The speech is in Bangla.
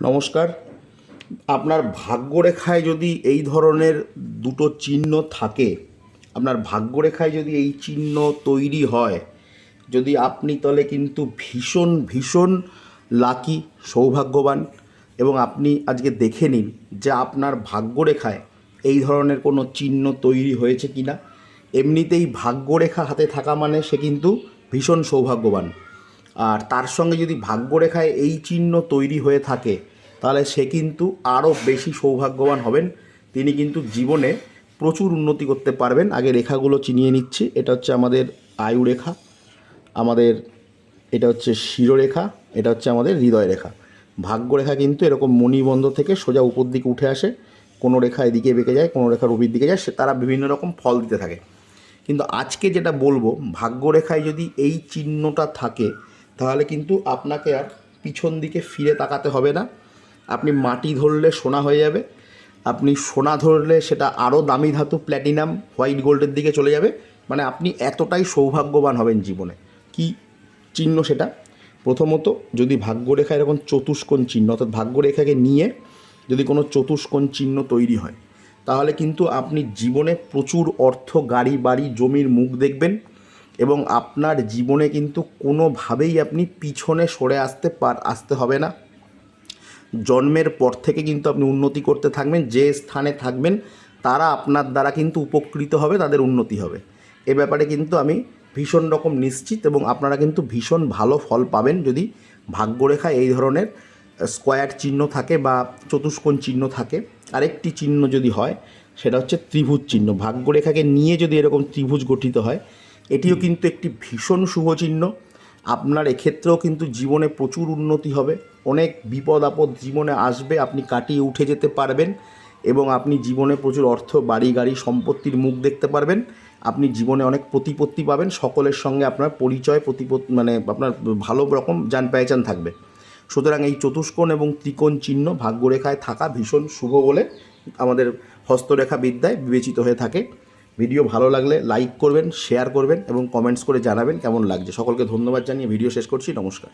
নমস্কার। আপনার ভাগ্যরেখায় যদি এই ধরনের দুটো চিহ্ন থাকে, আপনার ভাগ্যরেখায় যদি এই চিহ্ন তৈরি হয়, যদি আপনি তাহলে কিন্তু ভীষণ ভীষণ লাকি সৌভাগ্যবান এবং আপনি আজকে দেখে নিন যে আপনার ভাগ্যরেখায় এই ধরনের কোনো চিহ্ন তৈরি হয়েছে কি না এমনিতেই ভাগ্যরেখা হাতে থাকা মানে সে কিন্তু ভীষণ সৌভাগ্যবান। আর তার সঙ্গে যদি ভাগ্যরেখায় এই চিহ্ন তৈরি হয়ে থাকে তাহলে সে কিন্তু আরও বেশি সৌভাগ্যবান হবেন। তিনি কিন্তু জীবনে প্রচুর উন্নতি করতে পারবেন। আগে রেখাগুলো চিনিয়ে নিচ্ছি। এটা হচ্ছে আমাদের আয়ু রেখা, আমাদের এটা হচ্ছে শিরোরেখা, এটা হচ্ছে আমাদের হৃদয় রেখা। ভাগ্যরেখা কিন্তু এরকম মণিবন্ধ থেকে সোজা উপর দিকে উঠে আসে। কোনো রেখা এদিকে বেঁকে যায়, কোনো রেখা রবির দিকে যায়, সে তারা বিভিন্ন রকম ফল দিতে থাকে। কিন্তু আজকে যেটা বলব ভাগ্যরেখায় যদি এই চিহ্নটা থাকে, তাহলে কিন্তু আপনাকে আর পিছন দিকে ফিরে তাকাতে হবে না। আপনি মাটি ধরলে সোনা হয়ে যাবে, আপনি সোনা ধরলে সেটা আরও দামি ধাতু প্ল্যাটিনাম হোয়াইট গোল্ডের দিকে চলে যাবে। মানে আপনি এতটাই সৌভাগ্যবান হবেন জীবনে। কি চিহ্ন সেটা? প্রথমত, যদি ভাগ্যরেখা এরকম চতুষ্কোণ চিহ্ন, অর্থাৎ ভাগ্যরেখাকে নিয়ে যদি কোনো চতুষ্কোণ চিহ্ন তৈরি হয়, তাহলে কিন্তু আপনি জীবনে প্রচুর অর্থ, গাড়ি, বাড়ি, জমির মুখ দেখবেন এবং আপনার জীবনে কিন্তু কোনোভাবেই আপনি পিছনে সরে আসতে পার, আসতে হবে না। জন্মের পর থেকে কিন্তু আপনি উন্নতি করতে থাকবেন, যে স্থানে থাকবেন, তারা আপনার দ্বারা কিন্তু উপকৃত হবে, তাদের উন্নতি হবে। এ ব্যাপারে কিন্তু আমি ভীষণ রকম নিশ্চিত এবং আপনারা কিন্তু ভীষণ ভালো ফল পাবেন যদি ভাগ্যরেখা এই ধরনের স্কোয়ার চিহ্ন থাকে বা চতুষ্কোণ চিহ্ন থাকে। আরেকটি চিহ্ন যদি হয়, সেটা হচ্ছে ত্রিভুজ চিহ্ন। ভাগ্যরেখাকে নিয়ে যদি এরকম ত্রিভুজ গঠিত হয়, এটিও কিন্তু একটি ভীষণ শুভ চিহ্ন। আপনার এক্ষেত্রেও কিন্তু জীবনে প্রচুর উন্নতি হবে। অনেক বিপদ আপদ জীবনে আসবে, আপনি কাটিয়ে উঠে যেতে পারবেন এবং আপনি জীবনে প্রচুর অর্থ, বাড়ি, গাড়ি, সম্পত্তির মুখ দেখতে পারবেন। আপনি জীবনে অনেক প্রতিপত্তি পাবেন, সকলের সঙ্গে আপনার পরিচয় প্রতিপত্তি মানে আপনার ভালো রকম যান পেহচান থাকবে। সুতরাং এই চতুষ্কোণ এবং ত্রিকোণ চিহ্ন ভাগ্যরেখায় থাকা ভীষণ শুভ বলে আমাদের হস্তরেখা বিদ্যায় বিবেচিত হয়ে থাকে। ভিডিও ভালো লাগলে লাইক করবেন, শেয়ার করবেন এবং কমেন্টস করে জানাবেন কেমন লাগছে। সকলকে ধন্যবাদ জানিয়ে ভিডিও শেষ করছি। নমস্কার।